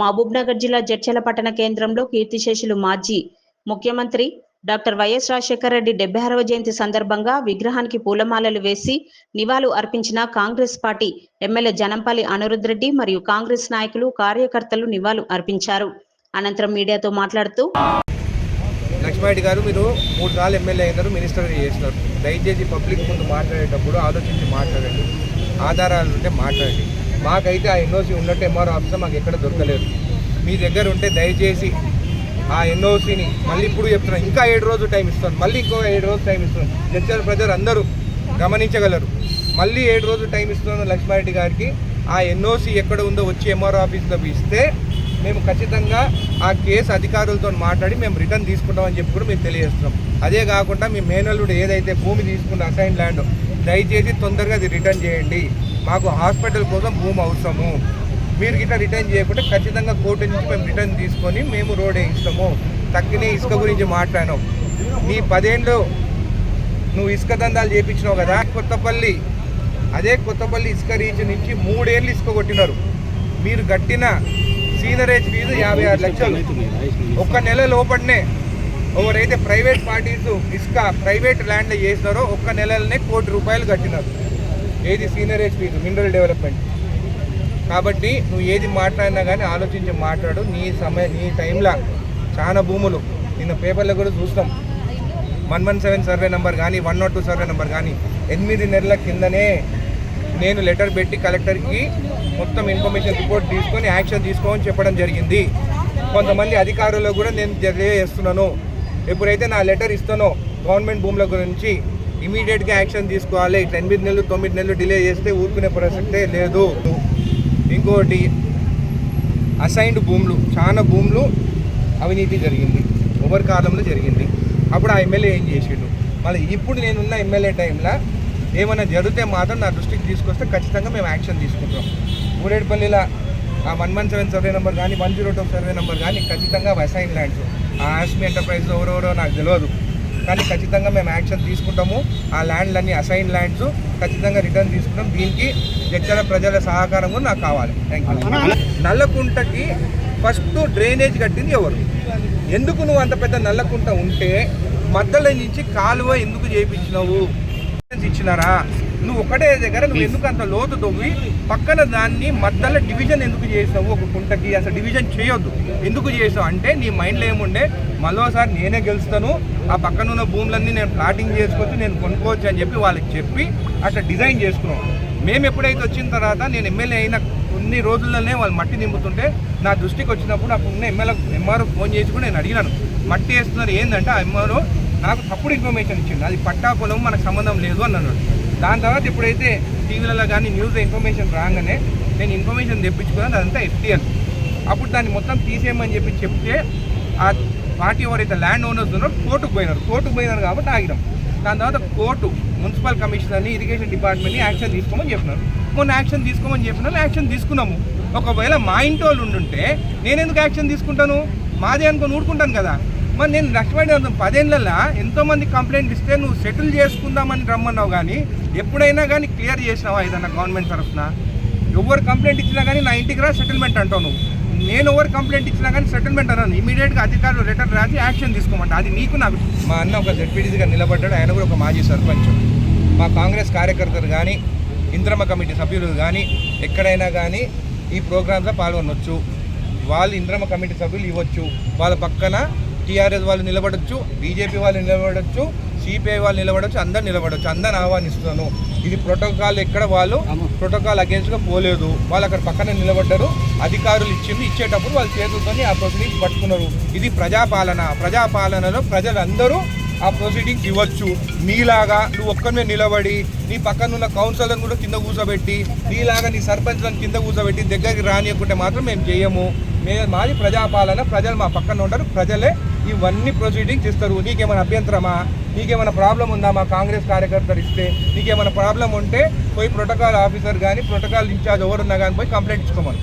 మహబూబ్నగర్ జిల్లా జడ్చల పట్టణ కేంద్రంలో కీర్తిశేషులు మాజీ ముఖ్యమంత్రి డాక్టర్ వైఎస్ రాజశేఖర రెడ్డి డెబ్బై ఆరవ జయంతి సందర్భంగా విగ్రహానికి పూలమాలలు వేసి నివాళులు అర్పించిన Congress party MLA Janampalli Anirudh Reddy మరియు కాంగ్రెస్ నాయకులు కార్యకర్తలు నివాళులు అర్పించారు. అనంతరం మీడియాతో మాట్లాడుతూ లక్ష్మారెడ్డి గారు మీరు మూడు సార్లు ఎమ్మెల్యే అయినారు మినిస్టర్ చేసినారు. దయచేసి పబ్లిక్ ముందు మాట్లాడేటప్పుడు ఆలోచించి మాట్లాడండి. ఆధారాలు ఉంటే మాట్లాడండి. మాకైతే ఆ ఎన్ఓసి ఉన్నట్టు ఎంఆర్ఓ ఆఫీసర్ మాకు ఎక్కడ దొరకలేదు. మీ దగ్గర ఉంటే దయచేసి ఆ ఎన్ఓసిని మళ్ళీ ఇప్పుడు చెప్తున్నాను ఇంకా ఏడు రోజులు టైం ఇస్తాను మళ్ళీ ఇంకో ఏడు రోజులు టైం ఇస్తున్నాను జడ్చల ప్రజలు అందరూ గమనించగలరు. మళ్ళీ ఏడు రోజులు టైం ఇస్తున్నాను లక్ష్మారెడ్డి గారికి ఆ ఎన్ఓసి ఎక్కడ ఉందో వచ్చి ఎంఆర్ఓ ఆఫీస్లో ఇస్తే మేము ఖచ్చితంగా ఆ కేసు అధికారులతో మాట్లాడి మేము రిటర్న్ తీసుకుంటామని చెప్పి కూడా మేము తెలియజేస్తున్నాం. అదే కాకుండా మీ మేనల్లుడు ఏదైతే భూమి తీసుకున్న అసైన్ ల్యాండ్ దయచేసి తొందరగా అది రిటర్న్ చేయండి. మాకు హాస్పిటల్ కోసం భూమి అవసరము. మీరు గిట్లా రిటర్న్ చేయకుంటే ఖచ్చితంగా కోర్టు నుంచి మేము రిటర్న్ తీసుకొని మేము రోడ్ వేయిస్తాము. తక్కిన ఇసుక గురించి మాట్లాడినాం. నీ పదేళ్ళు నువ్వు ఇసుక దందాలు చేయించినావు కదా కొత్తపల్లి అదే కొత్తపల్లి ఇసుక రీచ్ నుంచి మూడేళ్ళు ఇసుక కొట్టినారు. మీరు కట్టిన సీనరేజ్ ఫీజు యాభై ఆరు లక్షలు. ఒక్క నెల లోపలనే ఎవరైతే ప్రైవేట్ పార్టీస్ ఇసుక ప్రైవేట్ ల్యాండ్లో చేసినారో ఒక్క నెలలనే కోటి రూపాయలు కట్టినారు. ఏది సీనరేజ్ ఫీజు మినరల్ డెవలప్మెంట్ కాబట్టి నువ్వు ఏది మాట్లాడినా కానీ ఆలోచించి మాట్లాడు. నీ సమయ నీ టైంలో చాలా భూములు. నిన్న పేపర్లో కూడా చూస్తాం one one seven survey number కానీ one nought two survey number కానీ ఎనిమిది నెలల కిందనే నేను లెటర్ పెట్టి కలెక్టర్కి మొత్తం ఇన్ఫర్మేషన్ రిపోర్ట్ తీసుకొని యాక్షన్ తీసుకోమని చెప్పడం జరిగింది. కొంతమంది అధికారులు కూడా నేను తెలియజేస్తున్నాను. ఎప్పుడైతే నా లెటర్ ఇస్తానో గవర్నమెంట్ భూముల గురించి ఇమీడియట్గా యాక్షన్ తీసుకోవాలి. ఇట్లా ఎనిమిది నెలలు తొమ్మిది నెలలు డిలే చేస్తే ఊరుకునే ప్రసక్తే లేదు. ఇంకోటి అసైన్డ్ భూములు. చాలా భూములు అవినీతి జరిగింది. ఓవర్ కాలంలో జరిగింది. అప్పుడు ఆ ఎమ్మెల్యే ఏం చేసిండు? మళ్ళీ ఇప్పుడు నేనున్న ఎమ్మెల్యే టైంలో ఏమైనా జరిగితే మాత్రం నా దృష్టికి తీసుకొస్తే ఖచ్చితంగా మేము యాక్షన్ తీసుకుంటాం. ఊరేడుపల్లిలో ఆ one one seven survey number కానీ one zero two survey number కానీ ఖచ్చితంగా అసైన్ ల్యాండ్స్. ఆ ఆస్మి ఎంటర్ప్రైజ్ ఎవరెవరో నాకు తెలియదు. కానీ ఖచ్చితంగా మేము యాక్షన్ తీసుకుంటాము. ఆ ల్యాండ్లన్నీ అసైన్ ల్యాండ్స్ ఖచ్చితంగా రిటర్న్ తీసుకుంటాం. దీనికి జడ్చల ప్రజల సహకారం కూడా నాకు కావాలి. థ్యాంక్ యూ నల్లకుంటకి ఫస్ట్ డ్రైనేజ్ కట్టింది ఎవరు? ఎందుకు నువ్వు అంత పెద్ద నల్లకుంట ఉంటే మధ్యలో నుంచి కాలువ ఎందుకు చేయించినావు? ఇచ్చినారా? నువ్వు ఒకటే దగ్గర నువ్వు ఎందుకు అంత లోతు తవ్వి పక్కన దాన్ని మధ్యలో డివిజన్ ఎందుకు చేసావు ఒక కుంటకి అసలు డివిజన్ చేయొద్దు. ఎందుకు చేసావు అంటే నీ మైండ్లో ఏముండే? మరోసారి నేనే గెలుస్తాను ఆ పక్కన ఉన్న భూములన్నీ నేను ప్లాటింగ్ చేసుకోవచ్చు నేను కొనుక్కోవచ్చు అని చెప్పి వాళ్ళకి చెప్పి అట్లా డిజైన్ చేసుకున్నాం. మేము ఎప్పుడైతే వచ్చిన తర్వాత నేను ఎమ్మెల్యే అయిన కొన్ని రోజుల్లోనే వాళ్ళు మట్టి నింపుతుంటే నా దృష్టికి వచ్చినప్పుడు అప్పుడు ఉన్న ఎమ్మెల్యే ఎంఆర్ఓ ఫోన్ చేసి కూడా నేను అడిగినాను. మట్టి వేస్తున్నారు ఏంటంటే ఆ ఎంఆర్ఓ నాకు తప్పుడు ఇన్ఫర్మేషన్ ఇచ్చింది అది పట్టా పొలం మనకు సంబంధం లేదు అని అన్నాడు. దాని తర్వాత ఇప్పుడైతే టీవీలలో కానీ న్యూస్ ఇన్ఫర్మేషన్ రాగానే నేను ఇన్ఫర్మేషన్ తెప్పించుకున్నాను అదంతా ఎఫ్టీఎల్ అప్పుడు దాన్ని మొత్తం తీసేయమని చెప్పి చెప్తే ఆ పార్టీ ఎవరైతే ల్యాండ్ ఓనర్స్ ఉన్నారో కోర్టుకు పోయినారు. కోర్టుకు పోయినారు కాబట్టి ఆగినాం. దాని తర్వాత కోర్టు మున్సిపల్ కమిషనర్ని ఇరిగేషన్ డిపార్ట్మెంట్ని యాక్షన్ తీసుకోమని చెప్పినారు. మొన్న యాక్షన్ తీసుకోమని చెప్పినారు యాక్షన్ తీసుకున్నాము. ఒకవేళ మా ఇంటి వాళ్ళు ఉండుంటే నేను ఎందుకు యాక్షన్ తీసుకుంటాను? మాదే అనుకొని ఊరుకుంటాను కదా. మరి నేను లక్ష్మణ్ పదేళ్ళల్లో ఎంతోమంది కంప్లైంట్ ఇస్తే నువ్వు సెటిల్ చేసుకుందామని రమ్మన్నావు కానీ ఎప్పుడైనా కానీ క్లియర్ చేసినావా ఏదన్నా గవర్నమెంట్ తరఫున? ఎవరు కంప్లైంట్ ఇచ్చినా కానీ నా ఇంటికి రా సెటిల్మెంట్ అంటావు నువ్వు. నేను ఎవరు కంప్లైంట్ ఇచ్చినా కానీ సెటిల్మెంట్ అన్నాను. ఇమీడియట్గా అధికారులు లెటర్ రాసి యాక్షన్ తీసుకోమంట. అది నీకు నాకు మా అన్న ఒక జెడ్పీటీసీగా నిలబడ్డాడు. ఆయన కూడా ఒక మాజీ సర్పంచ్. మా కాంగ్రెస్ కార్యకర్తలు కానీ ఇంద్రమ కమిటీ సభ్యులు కానీ ఎక్కడైనా కానీ ఈ ప్రోగ్రామ్లో పాల్గొనవచ్చు వాళ్ళు ఇంద్రమ కమిటీ సభ్యులు ఇవ్వచ్చు. వాళ్ళ పక్కన టీఆర్ఎస్ వాళ్ళు నిలబడచ్చు బీజేపీ వాళ్ళు నిలబడచ్చు సిపిఐ వాళ్ళు నిలబడచ్చు అందరు నిలబడచ్చు అందరిని ఆహ్వానిస్తున్నాను. ఇది ప్రోటోకాల్ ఎక్కడ వాళ్ళు ప్రోటోకాల్ అగేన్స్ట్గా పోలేదు. వాళ్ళు అక్కడ పక్కన నిలబడ్డారు. అధికారులు ఇచ్చింది ఇచ్చేటప్పుడు వాళ్ళు చేతులతోని ఆ ప్రొసీడింగ్స్ పట్టుకున్నారు. ఇది ప్రజాపాలన. ప్రజాపాలనలో ప్రజలందరూ ఆ ప్రొసీడింగ్స్ ఇవ్వచ్చు. నీలాగా నువ్వు ఒక్కనే నిలబడి నీ పక్కన ఉన్న కౌన్సిలర్ని కూడా కింద కూర్చోబెట్టి నీలాగా నీ సర్పంచ్లను కింద కూర్చోబెట్టి దగ్గరికి రానియకుంటే మాత్రం మేము చేయము. మేము మాది ప్రజాపాలన. ప్రజలు మా పక్కన ఉంటారు. ప్రజలే ఇవన్నీ ప్రొసీడింగ్స్ ఇస్తారు నీకేమైనా అభ్యంతరమా? నీకేమైనా ప్రాబ్లం ఉందా మా కాంగ్రెస్ కార్యకర్తలు ఇస్తే? నీకేమైనా ప్రాబ్లం ఉంటే పోయి ప్రోటోకాల్ ఆఫీసర్ కానీ ప్రోటోకాల్ ఇన్ఛార్జ్ ఎవరున్నా కానీ పోయి కంప్లైంట్ ఇచ్చుకోమని.